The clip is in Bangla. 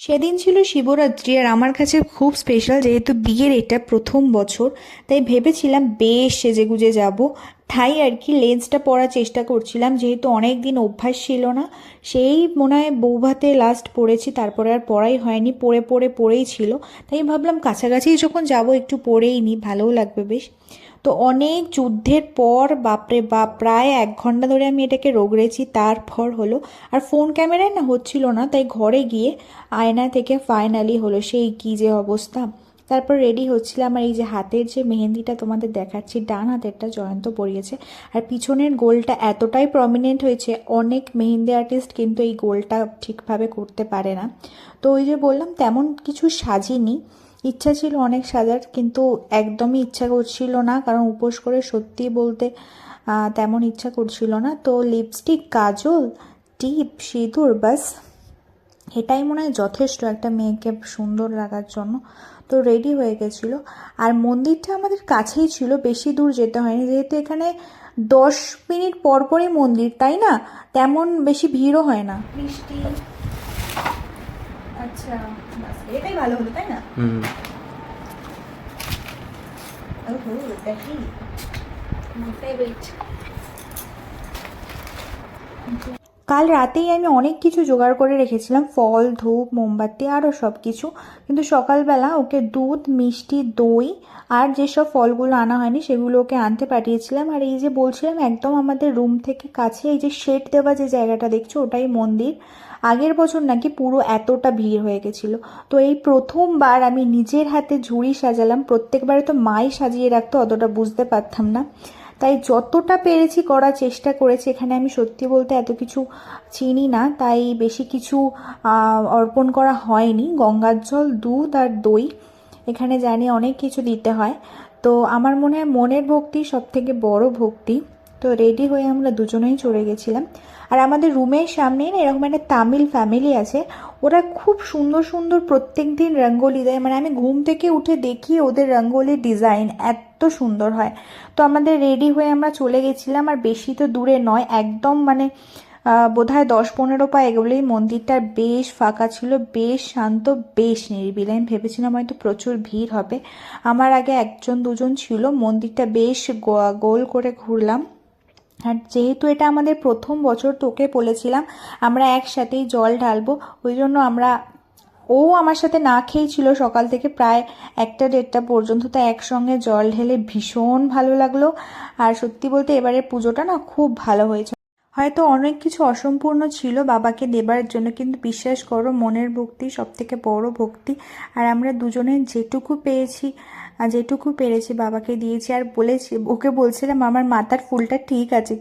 সেদিন ছিল শিবরাত্রি আর আমার কাছে খুব স্পেশাল যেহেতু বিয়ের এটা প্রথম বছর, তাই ভেবেছিলাম বেশ সেজেগুজে যাব। তাই আর কি লেন্সটা পরার চেষ্টা করছিলাম, যেহেতু অনেক দিন অভ্যাস ছিল না। সেই মনে হয় বৌভাতে লাস্ট পড়েছি, তারপরে আর পড়াই হয়নি, পড়ে পড়ে পড়েই ছিল। তাই ভাবলাম কাছাকাছি যখন যাব একটু পড়েই নি, ভালোও লাগবে বেশ। তো অনেক যুদ্ধের পর, বাপরে বাপ, প্রায় এক ঘণ্টা ধরে আমি এটাকে রোগড়েছি, তারপর হলো, আর ফোন ক্যামেরায় না হচ্ছিল না, তাই ঘরে গিয়ে আয়না থেকে ফাইনালি হলো, সেই কী যে অবস্থা। তারপর রেডি হচ্ছিলাম আর এই যে হাতের যে মেহেন্দিটা তোমাদের দেখাচ্ছি, ডান হাতেরটা জয়ন্ত পরিয়েছে। আর পিছনের গোলটা এতটাই প্রমিনেন্ট হয়েছে, অনেক মেহেন্দি আর্টিস্ট কিন্তু এই গোলটা ঠিকভাবে করতে পারে না। তো ওই যে বললাম, তেমন কিছু সাজিনি। ইচ্ছা ছিল অনেক সাজার, কিন্তু একদমই ইচ্ছা করছিল না, কারণ উপোস করে সত্যি বলতে তেমন ইচ্ছা করছিল না। তো লিপস্টিক কাজল, টিপ, সিঁদুর, বাস। এটাই মনে হয় যথেষ্ট একটা মেয়েকে সুন্দর লাগার জন্য। তো রেডি হয়ে গেছিল। আর মন্দিরটা আমাদের কাছেই ছিল বেশি দূর যেতে হয়নি। যেহেতু এখানে দশ মিনিট পরপরই মন্দির তাই না? তেমন বেশি ভিড়ও হয় না। বৃষ্টি। আচ্ছা এটাই ভালো হলো তাই না? হুম। ওহো দেখি। মাই ফেভারিট কাল রাতেই আমি অনেক কিছু জোগাড় করে রেখেছিলাম। ফল, ধূপ, মোমবাতি আরও সব কিছু কিন্তু সকালবেলা ওকে দুধ, মিষ্টি, দই আর যেসব ফলগুলো আনা হয়নি সেগুলো ওকে আনতে পাঠিয়েছিলাম। আর এই যে বলছিলাম, একদম আমাদের রুম থেকে কাছে এই যে শেড দেওয়া যে জায়গাটা দেখছ, ওটাই মন্দির। আগের বছর নাকি পুরো এতটা ভিড় হয়ে গেছিল। তো এই প্রথমবার আমি নিজের হাতে ঝুড়ি সাজালাম। প্রত্যেকবারে তো মাই সাজিয়ে রাখতো, অতটা বুঝতে পারতাম না। তাই যতটা পেরেছি করার চেষ্টা করেছি, এখানে আমি সত্যি বলতে এত কিছু চিনি না, তাই বেশি কিছু অর্পণ করা হয়নি। গঙ্গার জল, দুধ আর দই, এখানে জানি অনেক কিছু দিতে হয়। তো আমার মনে হয় মনের ভক্তি সবথেকে বড় ভক্তি। তো রেডি হয়ে আমরা দুজনেই চলে গেছিলাম। আর আমাদের রুমের সামনেই না এরকম একটা তামিল ফ্যামিলি আছে। ওরা খুব সুন্দর সুন্দর প্রত্যেক দিন রঙ্গোলি দেয়। মানে আমি ঘুম থেকে উঠে দেখি ওদের রঙ্গোলির ডিজাইন এত সুন্দর হয়। তো আমাদের রেডি হয়ে আমরা চলে গেছিলাম। আর বেশি তো দূরে নয়, একদম মানে বোধ হয় দশ পনেরো পা এগোলেই মন্দিরটা বেশ ফাঁকা ছিল, বেশ শান্ত, বেশ নিরিবিলি। আমি ভেবেছিলাম হয়তো প্রচুর ভিড় হবে। আমার আগে একজন দুজন ছিল। মন্দিরটা বেশ গোল করে ঘুরলাম। আর যেহেতু এটা আমাদের প্রথম বছর তোকে বলেছিলাম, আমরা একসাথেই জল ঢালবো, ওই জন্য আমরা, ও আমার সাথে না খেয়েছিল সকাল থেকে প্রায় একটা দেড়টা পর্যন্ত, তা একসঙ্গে জল ঢেলে ভীষণ ভালো লাগল। আর সত্যি বলতে এবারের পুজোটা না খুব ভালো হয়েছে। হয়তো অনেক কিছু অসম্পূর্ণ ছিল বাবাকে দেবার জন্য, কিন্তু বিশ্বাস করো, মনের ভক্তি সব থেকে বড় ভক্তি। আর আমরা দুজনে যেটুকু পেয়েছি, যেটুকু পেরেছি বাবাকে দিয়েছি। আর বলেছি, ওকে বলছিলাম, আমার মাথার ফুলটা ঠিক আছে